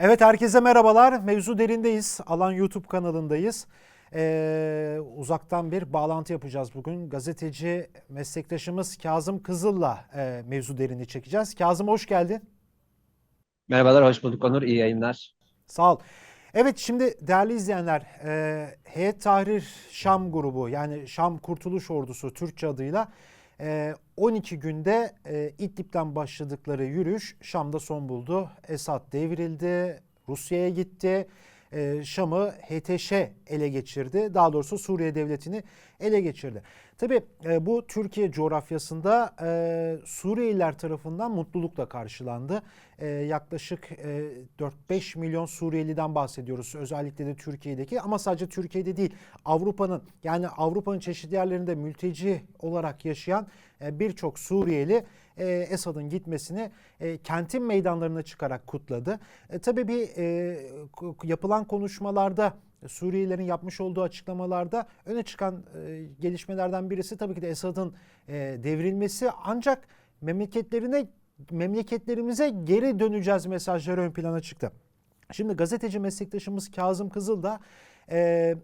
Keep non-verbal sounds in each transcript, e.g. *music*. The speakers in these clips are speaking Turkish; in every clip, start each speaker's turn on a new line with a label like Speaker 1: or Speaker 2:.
Speaker 1: Evet herkese merhabalar. Mevzu derindeyiz. Alan YouTube kanalındayız. Ee, uzaktan bir bağlantı yapacağız bugün. Gazeteci meslektaşımız Kazım Kızıl'la e, mevzu derini çekeceğiz. Kazım hoş geldin.
Speaker 2: Merhabalar, hoş bulduk Onur. İyi yayınlar.
Speaker 1: Sağ ol. Evet şimdi değerli izleyenler, e, Heyet Tahrir Şam grubu yani Şam Kurtuluş Ordusu Türkçe adıyla 12 günde e, İdlib'den başladıkları yürüyüş Şam'da son buldu. Esad devrildi, Rusya'ya gitti. E, Şam'ı HTŞ ele geçirdi. Daha doğrusu Suriye devletini ele geçirdi. Tabii e, bu Türkiye coğrafyasında e, Suriyeliler tarafından mutlulukla karşılandı. E, yaklaşık e, 4-5 milyon Suriyeliden bahsediyoruz. Özellikle de Türkiye'deki ama sadece Türkiye'de değil Avrupa'nın yani Avrupa'nın çeşitli yerlerinde mülteci olarak yaşayan e, birçok Suriyeli e, Esad'ın gitmesini e, kentin meydanlarına çıkarak kutladı. E, tabii bir e, yapılan konuşmalarda Suriyelilerin yapmış olduğu açıklamalarda öne çıkan e, gelişmelerden birisi tabii ki de Esad'ın e, devrilmesi ancak memleketlerine memleketlerimize geri döneceğiz mesajları ön plana çıktı. Şimdi gazeteci meslektaşımız Kazım Kızıl da e,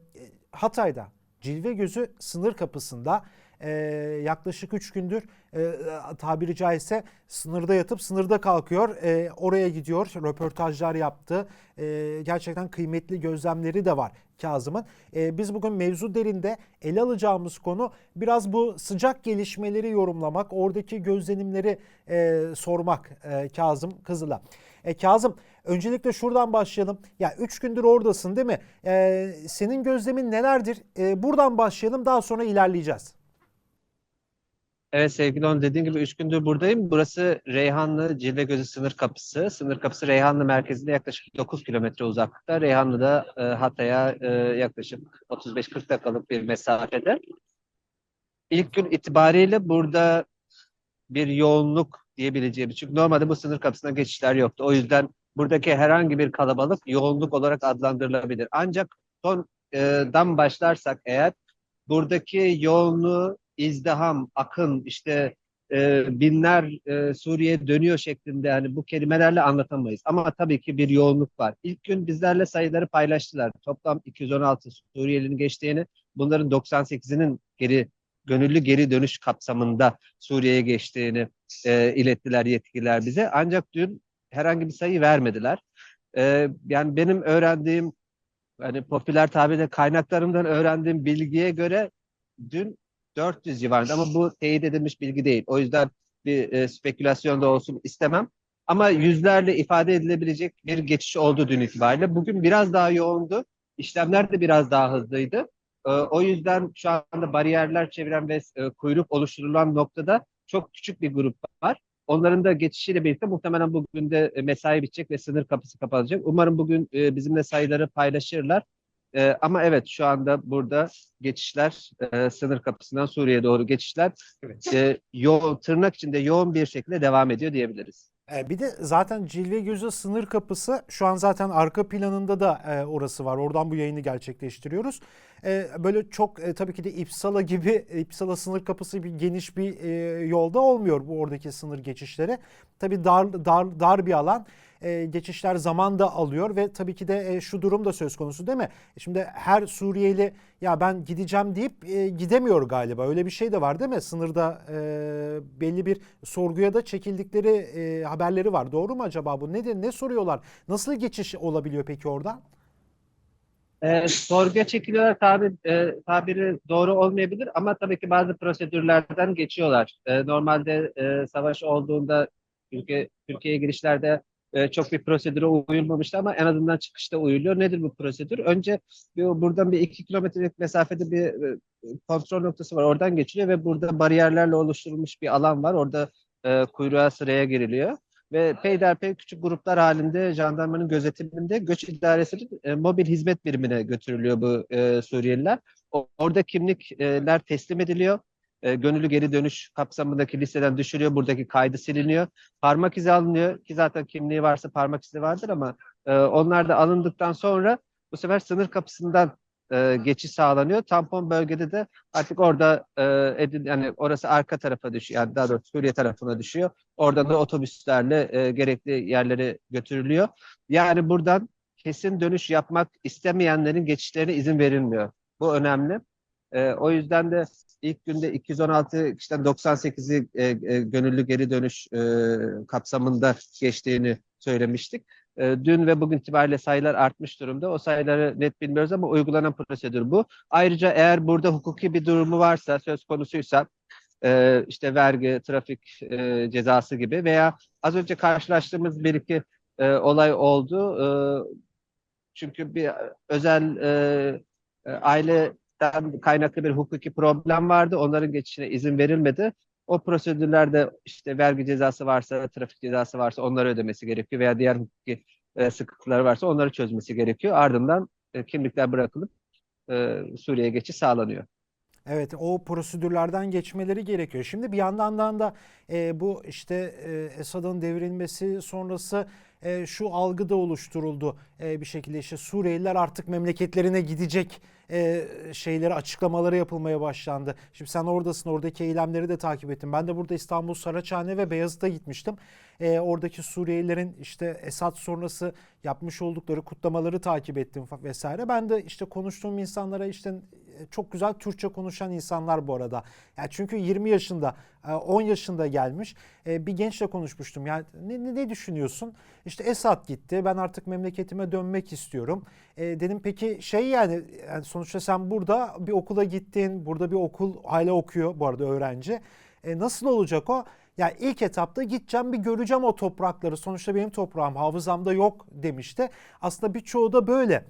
Speaker 1: Hatay'da Cilve Gözü sınır kapısında e, yaklaşık 3 gündür e, tabiri caizse sınırda yatıp sınırda kalkıyor. E, oraya gidiyor, röportajlar yaptı. E, gerçekten kıymetli gözlemleri de var Kazım'ın. E, biz bugün mevzu derinde ele alacağımız konu biraz bu sıcak gelişmeleri yorumlamak, oradaki gözlenimleri e, sormak e, Kazım Kızıl'a. E, Kazım öncelikle şuradan başlayalım. Ya 3 gündür oradasın değil mi? E, senin gözlemin nelerdir? E, buradan başlayalım daha sonra ilerleyeceğiz.
Speaker 2: Evet sevgili Onur, dediğin gibi 3 gündür buradayım. Burası Reyhanlı Cilvegözü sınır kapısı. Sınır kapısı Reyhanlı merkezinde yaklaşık 9 kilometre uzaklıkta. Reyhanlı'da e, Hatay'a e, yaklaşık 35-40 dakikalık bir mesafede. İlk gün itibariyle burada bir yoğunluk diyebileceğimiz. Çünkü normalde bu sınır kapısına geçişler yoktu. O yüzden buradaki herhangi bir kalabalık yoğunluk olarak adlandırılabilir. Ancak sondan başlarsak eğer buradaki yoğunluğu izdiham, akın, işte e, binler e, Suriye'ye dönüyor şeklinde yani bu kelimelerle anlatamayız. Ama tabii ki bir yoğunluk var. İlk gün bizlerle sayıları paylaştılar. Toplam 216 Suriyelinin geçtiğini, bunların 98'inin geri gönüllü geri dönüş kapsamında Suriye'ye geçtiğini e, ilettiler yetkililer bize. Ancak dün herhangi bir sayı vermediler. E, yani benim öğrendiğim hani popüler tabirle kaynaklarımdan öğrendiğim bilgiye göre dün 400 civarında ama bu teyit edilmiş bilgi değil. O yüzden bir e, spekülasyon da olsun istemem. Ama yüzlerle ifade edilebilecek bir geçiş oldu dün itibariyle. Bugün biraz daha yoğundu. İşlemler de biraz daha hızlıydı. E, o yüzden şu anda bariyerler çeviren ve e, kuyruk oluşturulan noktada çok küçük bir grup var. Onların da geçişiyle birlikte muhtemelen bugün de e, mesai bitecek ve sınır kapısı kapanacak. Umarım bugün e, bizimle sayıları paylaşırlar. E, ama evet şu anda burada geçişler e, sınır kapısından Suriye'ye doğru geçişler e, yoğun tırnak içinde yoğun bir şekilde devam ediyor diyebiliriz.
Speaker 1: E, Bir de zaten Cilve Gözü sınır kapısı şu an zaten arka planında da e, orası var. Oradan bu yayını gerçekleştiriyoruz. E, böyle çok e, tabii ki de İpsala gibi *laughs* İpsala sınır kapısı bir geniş bir e, yolda olmuyor bu oradaki sınır geçişleri. Tabii dar dar dar bir alan. E, geçişler zaman da alıyor ve tabii ki de e, şu durum da söz konusu değil mi? Şimdi her Suriyeli ya ben gideceğim deyip e, gidemiyor galiba. Öyle bir şey de var değil mi? Sınırda e, belli bir sorguya da çekildikleri e, haberleri var. Doğru mu acaba bu? Nedir? Ne soruyorlar? Nasıl geçiş olabiliyor peki oradan?
Speaker 2: E, sorguya çekiliyorlar tabir, e, tabiri doğru olmayabilir ama tabii ki bazı prosedürlerden geçiyorlar. E, normalde e, savaş olduğunda Türkiye, Türkiye'ye girişlerde e, çok bir prosedüre uyulmamıştı ama en azından çıkışta uyuluyor. Nedir bu prosedür? Önce bir, buradan bir iki kilometrelik mesafede bir e, kontrol noktası var. Oradan geçiliyor ve burada bariyerlerle oluşturulmuş bir alan var. Orada e, kuyruğa sıraya giriliyor. Ve peyderpey küçük gruplar halinde jandarmanın gözetiminde göç idaresinin e, mobil hizmet birimine götürülüyor bu e, Suriyeliler. O, orada kimlikler teslim ediliyor. E, gönüllü geri dönüş kapsamındaki listeden düşürüyor. Buradaki kaydı siliniyor. Parmak izi alınıyor ki zaten kimliği varsa parmak izi vardır ama e, onlar da alındıktan sonra bu sefer sınır kapısından e, geçiş sağlanıyor. Tampon bölgede de artık orada e, edin, yani orası arka tarafa düşüyor. Yani daha doğrusu Suriye tarafına düşüyor. Oradan da otobüslerle e, gerekli yerlere götürülüyor. Yani buradan kesin dönüş yapmak istemeyenlerin geçişlerine izin verilmiyor. Bu önemli. E, o yüzden de ilk günde 216 kişiden 98'i e, e, gönüllü geri dönüş e, kapsamında geçtiğini söylemiştik. E, dün ve bugün itibariyle sayılar artmış durumda. O sayıları net bilmiyoruz ama uygulanan prosedür bu. Ayrıca eğer burada hukuki bir durumu varsa, söz konusuysa e, işte vergi, trafik e, cezası gibi veya az önce karşılaştığımız bir iki e, olay oldu. E, çünkü bir özel e, e, aileden kaynaklı bir hukuki problem vardı. Onların geçişine izin verilmedi. O prosedürlerde işte vergi cezası varsa, trafik cezası varsa onları ödemesi gerekiyor veya diğer hukuki e, sıkıntıları varsa onları çözmesi gerekiyor. Ardından e, kimlikler bırakılıp e, Suriye'ye geçiş sağlanıyor.
Speaker 1: Evet o prosedürlerden geçmeleri gerekiyor. Şimdi bir yandan da e, bu işte e, Esad'ın devrilmesi sonrası e, şu algı da oluşturuldu e, bir şekilde işte Suriyeliler artık memleketlerine gidecek e, şeyleri açıklamaları yapılmaya başlandı. Şimdi sen oradasın oradaki eylemleri de takip ettim. Ben de burada İstanbul Saraçhane ve Beyazıt'a gitmiştim. E, oradaki Suriyelilerin işte Esad sonrası yapmış oldukları kutlamaları takip ettim vesaire. Ben de işte konuştuğum insanlara işte e, çok güzel Türkçe konuşan insanlar bu arada. Yani çünkü 20 yaşında, e, 10 yaşında gelmiş e, bir gençle konuşmuştum. Yani ne, ne, ne düşünüyorsun? İşte Esad gitti. Ben artık memleketime dönmek istiyorum. E, dedim peki şey yani, sonuçta sen burada bir okula gittin. Burada bir okul hala okuyor bu arada öğrenci. E, nasıl olacak o? Ya ilk etapta gideceğim bir göreceğim o toprakları. Sonuçta benim toprağım hafızamda yok demişti. Aslında birçoğu da böyle.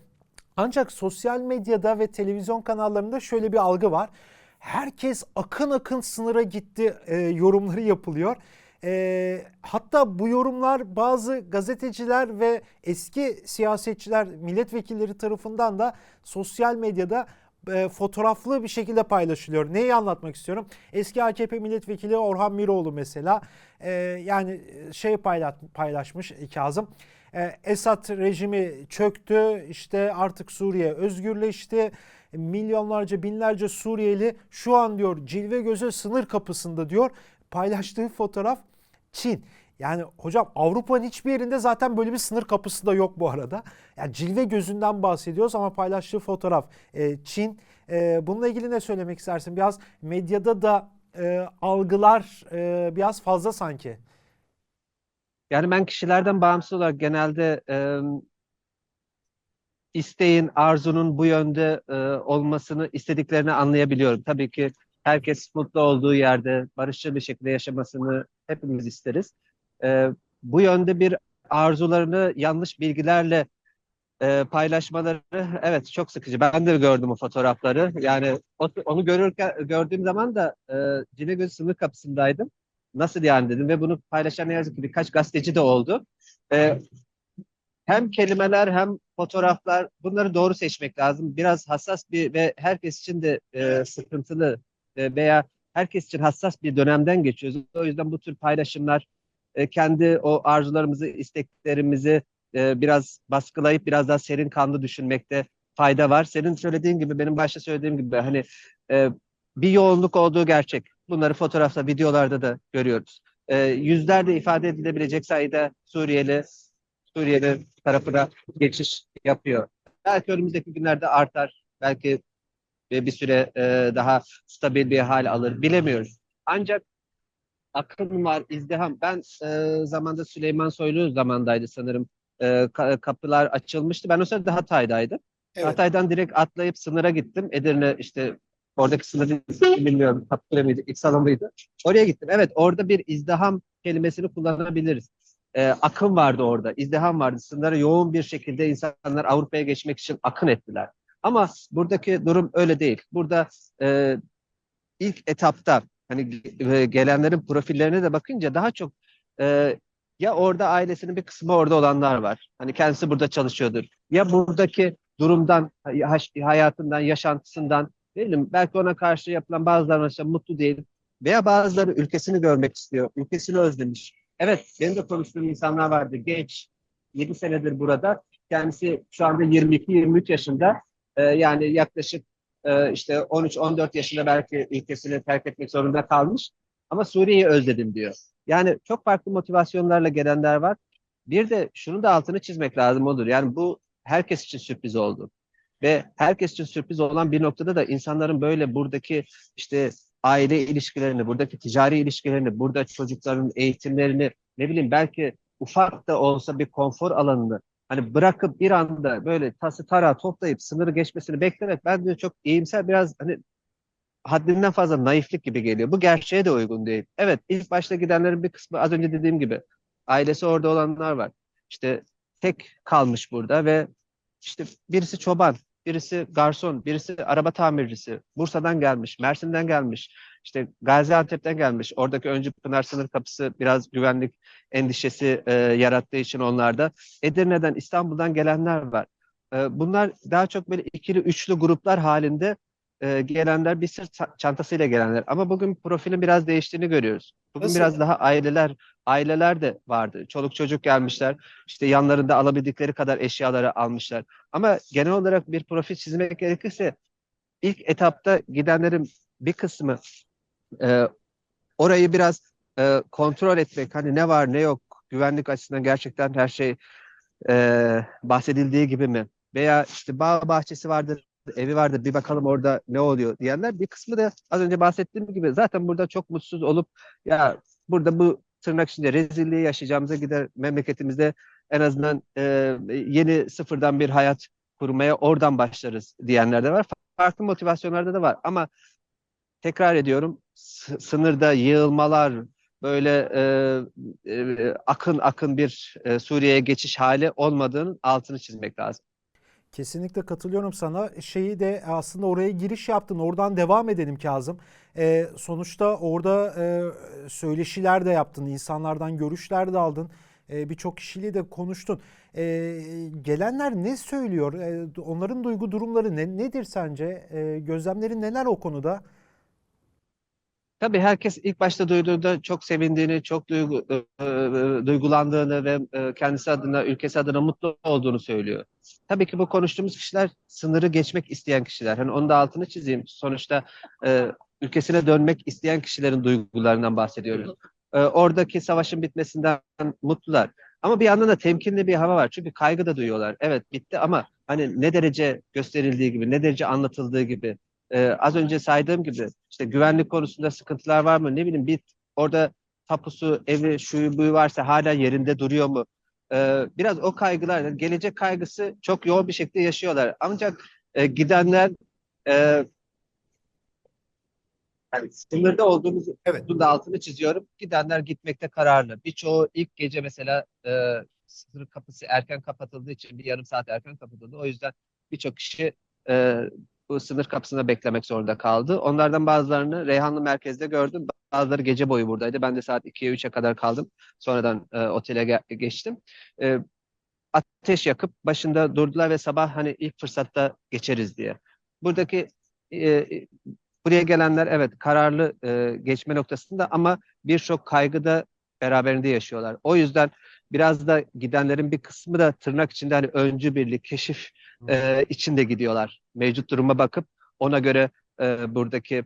Speaker 1: Ancak sosyal medyada ve televizyon kanallarında şöyle bir algı var. Herkes akın akın sınıra gitti e, yorumları yapılıyor. E, hatta bu yorumlar bazı gazeteciler ve eski siyasetçiler, milletvekilleri tarafından da sosyal medyada e, fotoğraflı bir şekilde paylaşılıyor. Neyi anlatmak istiyorum? Eski AKP milletvekili Orhan Miroğlu mesela e, yani şey paylaş, paylaşmış Kazım. E, Esad rejimi çöktü, işte artık Suriye özgürleşti. Milyonlarca, binlerce Suriyeli şu an diyor cilve göze sınır kapısında diyor. Paylaştığı fotoğraf Çin. Yani hocam Avrupa'nın hiçbir yerinde zaten böyle bir sınır kapısı da yok bu arada. Yani cilve gözünden bahsediyoruz ama paylaştığı fotoğraf e, Çin. E, bununla ilgili ne söylemek istersin? Biraz medyada da e, algılar e, biraz fazla sanki.
Speaker 2: Yani ben kişilerden bağımsız olarak genelde e, isteğin, arzunun bu yönde e, olmasını istediklerini anlayabiliyorum. Tabii ki herkes mutlu olduğu yerde barışçıl bir şekilde yaşamasını hepimiz isteriz. E, bu yönde bir arzularını yanlış bilgilerle e, paylaşmaları evet çok sıkıcı. Ben de gördüm o fotoğrafları. Yani o- onu görürken gördüğüm zaman da e, Cinegöz sınır kapısındaydım. Nasıl yani dedim ve bunu paylaşan ne yazık ki birkaç gazeteci de oldu. E, hem kelimeler hem fotoğraflar bunları doğru seçmek lazım. Biraz hassas bir ve herkes için de e, sıkıntılı e, veya herkes için hassas bir dönemden geçiyoruz. O yüzden bu tür paylaşımlar e, kendi o arzularımızı, isteklerimizi e, biraz baskılayıp biraz daha serin kanlı düşünmekte fayda var. Senin söylediğin gibi benim başta söylediğim gibi hani e, bir yoğunluk olduğu gerçek. Bunları fotoğrafta, videolarda da görüyoruz. E, yüzlerce ifade edilebilecek sayıda Suriyeli Suriyeli tarafına geçiş yapıyor. Belki önümüzdeki günlerde artar. Belki bir süre daha stabil bir hal alır. Bilemiyoruz. Ancak akım var, izdiham. Ben e, zamanda Süleyman Soylu zamandaydı sanırım. E, ka- kapılar açılmıştı. Ben o sırada Hatay'daydım.
Speaker 3: Evet.
Speaker 2: Hatay'dan direkt atlayıp sınıra gittim. Edirne işte oradaki sınırı bilmiyorum. Kapıkule miydi? İksalan mıydı? Oraya gittim. Evet orada bir izdiham kelimesini kullanabiliriz. E, akım vardı orada. izdiham vardı. Sınırlara yoğun bir şekilde insanlar Avrupa'ya geçmek için akın ettiler. Ama buradaki durum öyle değil. Burada e, ilk etapta hani gelenlerin profillerine de bakınca daha çok e, ya orada ailesinin bir kısmı orada olanlar var. Hani kendisi burada çalışıyordur. Ya buradaki durumdan, hay- hayatından, yaşantısından ne bileyim belki ona karşı yapılan bazıları mesela mutlu değil. Veya bazıları ülkesini görmek istiyor. Ülkesini özlemiş. Evet benim de konuştuğum insanlar vardı. Genç. 7 senedir burada. Kendisi şu anda 22-23 yaşında. E, yani yaklaşık e, işte 13-14 yaşında belki ülkesini terk etmek zorunda kalmış. Ama Suriye'yi özledim diyor. Yani çok farklı motivasyonlarla gelenler var. Bir de şunu da altını çizmek lazım olur. Yani bu herkes için sürpriz oldu. Ve herkes için sürpriz olan bir noktada da insanların böyle buradaki işte aile ilişkilerini, buradaki ticari ilişkilerini, burada çocukların eğitimlerini, ne bileyim belki ufak da olsa bir konfor alanını hani bırakıp bir anda böyle tası tarağı toplayıp sınırı geçmesini beklemek bence çok iyimser biraz hani haddinden fazla naiflik gibi geliyor. Bu gerçeğe de uygun değil. Evet ilk başta gidenlerin bir kısmı az önce dediğim gibi ailesi orada olanlar var. İşte tek kalmış burada ve işte birisi çoban, birisi garson, birisi araba tamircisi, Bursa'dan gelmiş, Mersin'den gelmiş, işte Gaziantep'ten gelmiş. Oradaki Öncü Pınar sınır kapısı biraz güvenlik endişesi e, yarattığı için onlarda. Edirne'den, İstanbul'dan gelenler var. E, bunlar daha çok böyle ikili, üçlü gruplar halinde e, gelenler, bir sırt çantasıyla gelenler. Ama bugün profilin biraz değiştiğini görüyoruz. Bugün
Speaker 1: Nasıl?
Speaker 2: biraz daha aileler, aileler de vardı. Çoluk çocuk gelmişler. İşte yanlarında alabildikleri kadar eşyaları almışlar. Ama genel olarak bir profil çizmek gerekirse ilk etapta gidenlerin bir kısmı e, orayı biraz e, kontrol etmek, hani ne var ne yok, güvenlik açısından gerçekten her şey e, bahsedildiği gibi mi? Veya işte bağ bahçesi vardır, evi vardır, bir bakalım orada ne oluyor diyenler. Bir kısmı da az önce bahsettiğim gibi zaten burada çok mutsuz olup ya burada bu tırnak içinde rezilliği yaşayacağımıza gider memleketimizde en azından e, yeni sıfırdan bir hayat kurmaya oradan başlarız diyenler de var. Farklı motivasyonlarda da var ama tekrar ediyorum sınırda yığılmalar böyle e, e, akın akın bir e, Suriye'ye geçiş hali olmadığının altını çizmek lazım.
Speaker 1: Kesinlikle katılıyorum sana. Şeyi de aslında oraya giriş yaptın. Oradan devam edelim Kazım. Ee, sonuçta orada e, söyleşiler de yaptın. insanlardan görüşler de aldın. Ee, Birçok kişiyle de konuştun. Ee, gelenler ne söylüyor? Ee, onların duygu durumları ne, nedir sence? Ee, gözlemlerin neler o konuda?
Speaker 2: Tabii herkes ilk başta duyduğunda çok sevindiğini, çok duygu, e, e, duygulandığını ve e, kendisi adına, ülkesi adına mutlu olduğunu söylüyor. Tabii ki bu konuştuğumuz kişiler sınırı geçmek isteyen kişiler. Hani onu da altını çizeyim. Sonuçta e, ülkesine dönmek isteyen kişilerin duygularından bahsediyoruz. E, oradaki savaşın bitmesinden mutlular. Ama bir yandan da temkinli bir hava var. Çünkü kaygı da duyuyorlar. Evet bitti ama hani ne derece gösterildiği gibi, ne derece anlatıldığı gibi ee, az önce saydığım gibi işte güvenlik konusunda sıkıntılar var mı? Ne bileyim bir orada tapusu, evi, şuyu buyu varsa hala yerinde duruyor mu? Ee, biraz o kaygılar, yani gelecek kaygısı çok yoğun bir şekilde yaşıyorlar. Ancak e, gidenler e, yani sınırda olduğumuz
Speaker 1: Evet.
Speaker 2: bunun da altını çiziyorum. Gidenler gitmekte kararlı. Birçoğu ilk gece mesela e, sınır kapısı erken kapatıldığı için bir yarım saat erken kapatıldı. O yüzden birçok kişi e, sınır kapısında beklemek zorunda kaldı. Onlardan bazılarını Reyhanlı merkezde gördüm. Bazıları gece boyu buradaydı. Ben de saat 2'ye 3'e kadar kaldım. Sonradan e, otele ge- geçtim. E, ateş yakıp başında durdular ve sabah hani ilk fırsatta geçeriz diye. Buradaki e, buraya gelenler evet kararlı e, geçme noktasında ama birçok kaygı da beraberinde yaşıyorlar. O yüzden biraz da gidenlerin bir kısmı da tırnak içinde hani öncü birlik, keşif e, içinde gidiyorlar. Mevcut duruma bakıp ona göre e, buradaki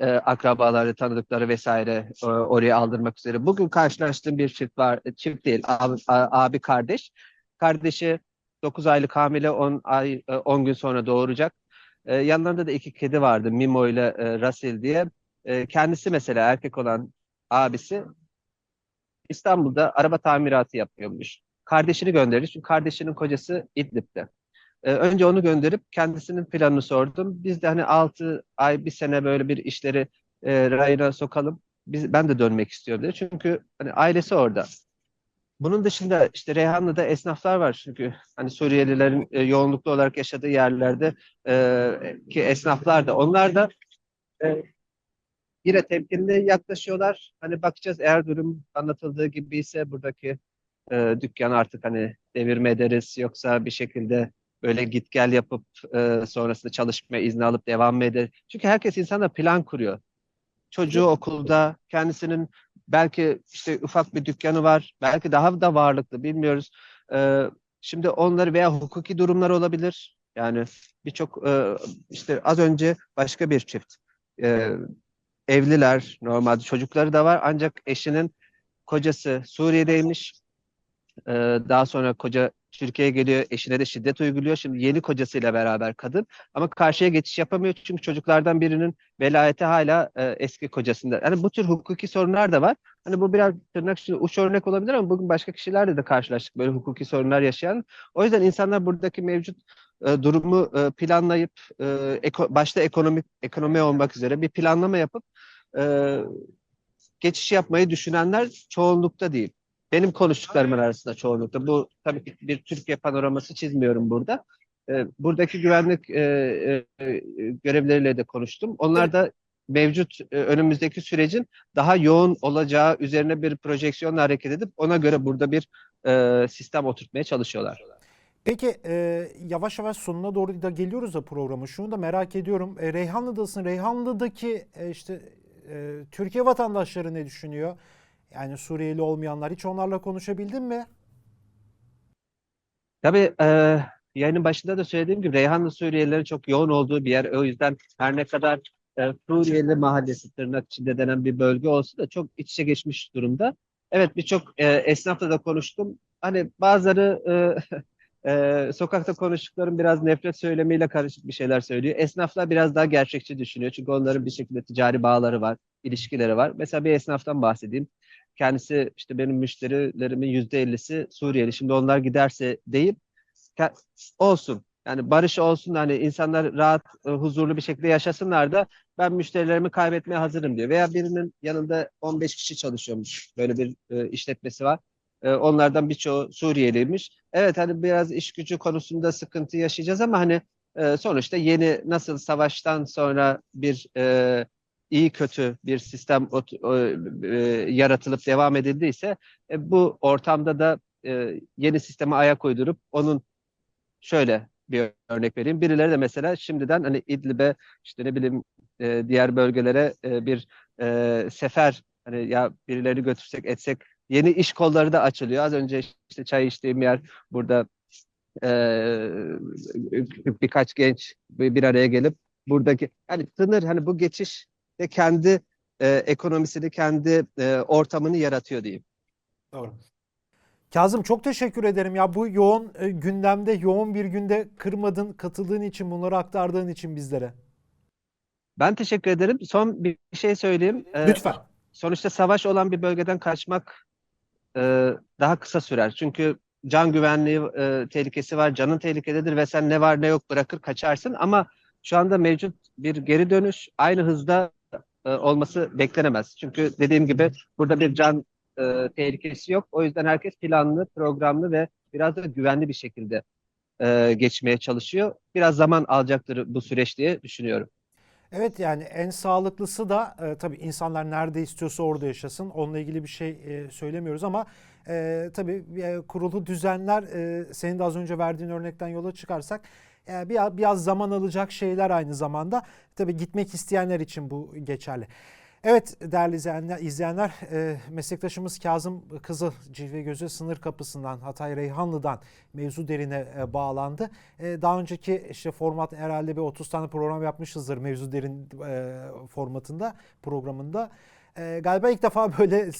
Speaker 2: e, akrabaları, tanıdıkları vesaire e, oraya aldırmak üzere. Bugün karşılaştığım bir çift var, e, çift değil, abi, abi kardeş. Kardeşi 9 aylık hamile 10 ay e, 10 gün sonra doğuracak. E, yanlarında da iki kedi vardı, Mimo ile e, Russell diye. E, kendisi mesela erkek olan abisi İstanbul'da araba tamiratı yapıyormuş. Kardeşini gönderdi çünkü kardeşinin kocası İdlib'de. Ee, önce onu gönderip kendisinin planını sordum. Biz de hani 6 ay, bir sene böyle bir işleri e, rayına sokalım. Biz, ben de dönmek istiyorum dedi. Çünkü hani ailesi orada. Bunun dışında işte Reyhanlı'da esnaflar var çünkü hani Suriyelilerin e, yoğunluklu olarak yaşadığı yerlerde e, ki esnaflar da onlar da e, yine temkinli yaklaşıyorlar. Hani bakacağız eğer durum anlatıldığı gibi ise buradaki e, dükkanı artık hani devirme ederiz yoksa bir şekilde böyle git gel yapıp e, sonrasında çalışma izni alıp devam eder? Çünkü herkes insanda plan kuruyor. Çocuğu okulda, kendisinin belki işte ufak bir dükkanı var, belki daha da varlıklı bilmiyoruz. E, şimdi onları veya hukuki durumlar olabilir. Yani birçok e, işte az önce başka bir çift e, evliler normalde çocukları da var ancak eşinin kocası Suriye'deymiş. E, daha sonra koca Türkiye'ye geliyor eşine de şiddet uyguluyor. Şimdi yeni kocasıyla beraber kadın ama karşıya geçiş yapamıyor çünkü çocuklardan birinin velayeti hala e, eski kocasında. Yani bu tür hukuki sorunlar da var. Hani bu biraz tırnak içinde uç örnek olabilir ama bugün başka kişilerle de karşılaştık böyle hukuki sorunlar yaşayan. O yüzden insanlar buradaki mevcut e, durumu e, planlayıp e, eko- başta ekonomik ekonomi olmak üzere bir planlama yapıp e, geçiş yapmayı düşünenler çoğunlukta değil. Benim konuştuklarımın arasında çoğunlukta. Bu tabii ki bir Türkiye panoraması çizmiyorum burada. E, buradaki güvenlik e, e, e, görevlileriyle de konuştum. Onlar da mevcut e, önümüzdeki sürecin daha yoğun olacağı üzerine bir projeksiyonla hareket edip ona göre burada bir e, sistem oturtmaya çalışıyorlar.
Speaker 1: Peki e, yavaş yavaş sonuna doğru da geliyoruz da programı. Şunu da merak ediyorum. E, Reyhanlı'dasın. Reyhanlı'daki e, işte e, Türkiye vatandaşları ne düşünüyor? Yani Suriyeli olmayanlar hiç onlarla konuşabildin mi?
Speaker 2: Tabii e, yayının başında da söylediğim gibi Reyhanlı Suriyelilerin çok yoğun olduğu bir yer. O yüzden her ne kadar e, Suriyeli mahallesi tırnak içinde denen bir bölge olsa da çok iç içe geçmiş durumda. Evet birçok e, esnafla da konuştum. Hani bazıları e, *laughs* e, sokakta konuştuklarım biraz nefret söylemiyle karışık bir şeyler söylüyor. Esnaflar biraz daha gerçekçi düşünüyor. Çünkü onların bir şekilde ticari bağları var, ilişkileri var. Mesela bir esnaftan bahsedeyim. Kendisi işte benim müşterilerimin yüzde ellisi Suriyeli. Şimdi onlar giderse deyip olsun. Yani barış olsun hani insanlar rahat, e, huzurlu bir şekilde yaşasınlar da ben müşterilerimi kaybetmeye hazırım diyor. Veya birinin yanında 15 kişi çalışıyormuş. Böyle bir e, işletmesi var. E, onlardan birçoğu Suriyeliymiş. Evet hani biraz iş gücü konusunda sıkıntı yaşayacağız ama hani e, sonuçta yeni nasıl savaştan sonra bir e, iyi kötü bir sistem e, yaratılıp devam edildiyse e, bu ortamda da e, yeni sisteme ayak uydurup onun şöyle bir örnek vereyim. Birileri de mesela şimdiden hani İdlib'e işte ne bileyim e, diğer bölgelere e, bir e, sefer hani ya birilerini götürsek etsek yeni iş kolları da açılıyor. Az önce işte çay içtiğim yer burada e, birkaç genç bir araya gelip buradaki hani sınır hani bu geçiş de kendi e, ekonomisini kendi e, ortamını yaratıyor diyeyim.
Speaker 1: Doğru. Kazım çok teşekkür ederim ya bu yoğun e, gündemde yoğun bir günde kırmadın, katıldığın için, bunları aktardığın için bizlere.
Speaker 2: Ben teşekkür ederim. Son bir şey söyleyeyim. E,
Speaker 1: Lütfen.
Speaker 2: sonuçta savaş olan bir bölgeden kaçmak e, daha kısa sürer. Çünkü can güvenliği e, tehlikesi var, canın tehlikededir ve sen ne var ne yok bırakır kaçarsın. Ama şu anda mevcut bir geri dönüş aynı hızda e, olması beklenemez. Çünkü dediğim gibi burada bir can e, tehlikesi yok. O yüzden herkes planlı, programlı ve biraz da güvenli bir şekilde e, geçmeye çalışıyor. Biraz zaman alacaktır bu süreç diye düşünüyorum.
Speaker 1: Evet yani en sağlıklısı da e, tabii insanlar nerede istiyorsa orada yaşasın. Onunla ilgili bir şey e, söylemiyoruz ama e, tabii e, kurulu düzenler e, senin de az önce verdiğin örnekten yola çıkarsak e, biraz, biraz zaman alacak şeyler aynı zamanda. Tabii gitmek isteyenler için bu geçerli. Evet değerli izleyenler, izleyenler e, meslektaşımız Kazım Kızıl Cilve Gözü sınır kapısından Hatay Reyhanlı'dan mevzu derine e, bağlandı. E, daha önceki işte format herhalde bir 30 tane program yapmışızdır mevzu derin e, formatında programında. E, galiba ilk defa böyle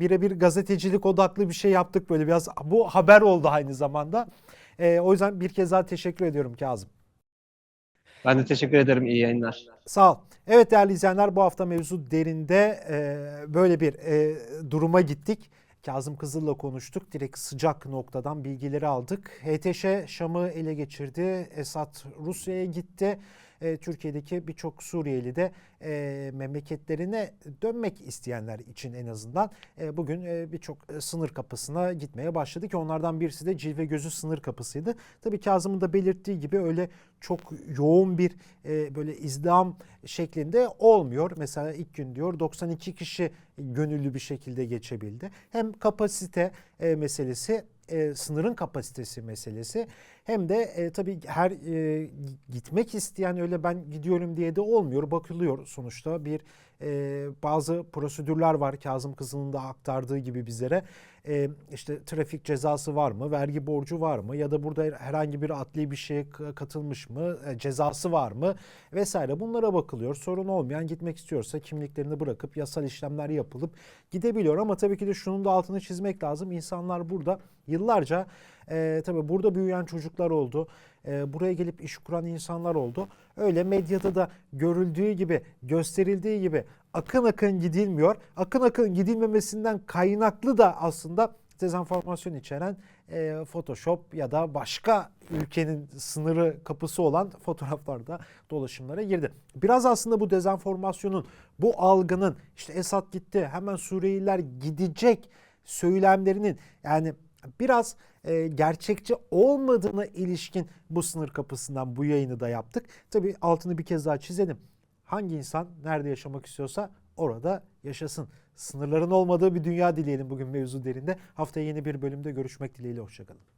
Speaker 1: birebir gazetecilik odaklı bir şey yaptık böyle biraz bu haber oldu aynı zamanda. E, o yüzden bir kez daha teşekkür ediyorum Kazım.
Speaker 2: Ben de teşekkür ederim. İyi yayınlar.
Speaker 1: Sağ ol. Evet değerli izleyenler bu hafta mevzu derinde e, böyle bir e, duruma gittik. Kazım Kızıl'la konuştuk. Direkt sıcak noktadan bilgileri aldık. HTŞ Şam'ı ele geçirdi. Esad Rusya'ya gitti. E, Türkiye'deki birçok Suriyeli de e, memleketlerine dönmek isteyenler için en azından e, bugün e, birçok e, sınır kapısına gitmeye başladı ki onlardan birisi de Cilve Gözü sınır kapısıydı. Tabii Kazım'ın da belirttiği gibi öyle çok yoğun bir e, böyle izdiham şeklinde olmuyor. Mesela ilk gün diyor 92 kişi gönüllü bir şekilde geçebildi. Hem kapasite e, meselesi e, sınırın kapasitesi meselesi hem de e, tabii her e, gitmek isteyen öyle ben gidiyorum diye de olmuyor. Bakılıyor sonuçta bir e, bazı prosedürler var Kazım Kızıl'ın da aktardığı gibi bizlere. e, işte trafik cezası var mı, vergi borcu var mı ya da burada herhangi bir adli bir şeye katılmış mı, e, cezası var mı vesaire bunlara bakılıyor. Sorun olmayan gitmek istiyorsa kimliklerini bırakıp yasal işlemler yapılıp gidebiliyor ama tabii ki de şunun da altını çizmek lazım. İnsanlar burada yıllarca e, tabii burada büyüyen çocuklar oldu. E, buraya gelip iş kuran insanlar oldu. Öyle medyada da görüldüğü gibi, gösterildiği gibi akın akın gidilmiyor. Akın akın gidilmemesinden kaynaklı da aslında dezenformasyon içeren e, Photoshop ya da başka ülkenin sınırı kapısı olan fotoğraflarda dolaşımlara girdi. Biraz aslında bu dezenformasyonun, bu algının işte Esad gitti hemen Suriyeliler gidecek söylemlerinin yani biraz e, gerçekçi olmadığına ilişkin bu sınır kapısından bu yayını da yaptık. Tabii altını bir kez daha çizelim. Hangi insan nerede yaşamak istiyorsa orada yaşasın. Sınırların olmadığı bir dünya dileyelim bugün mevzu derinde. Haftaya yeni bir bölümde görüşmek dileğiyle. Hoşçakalın.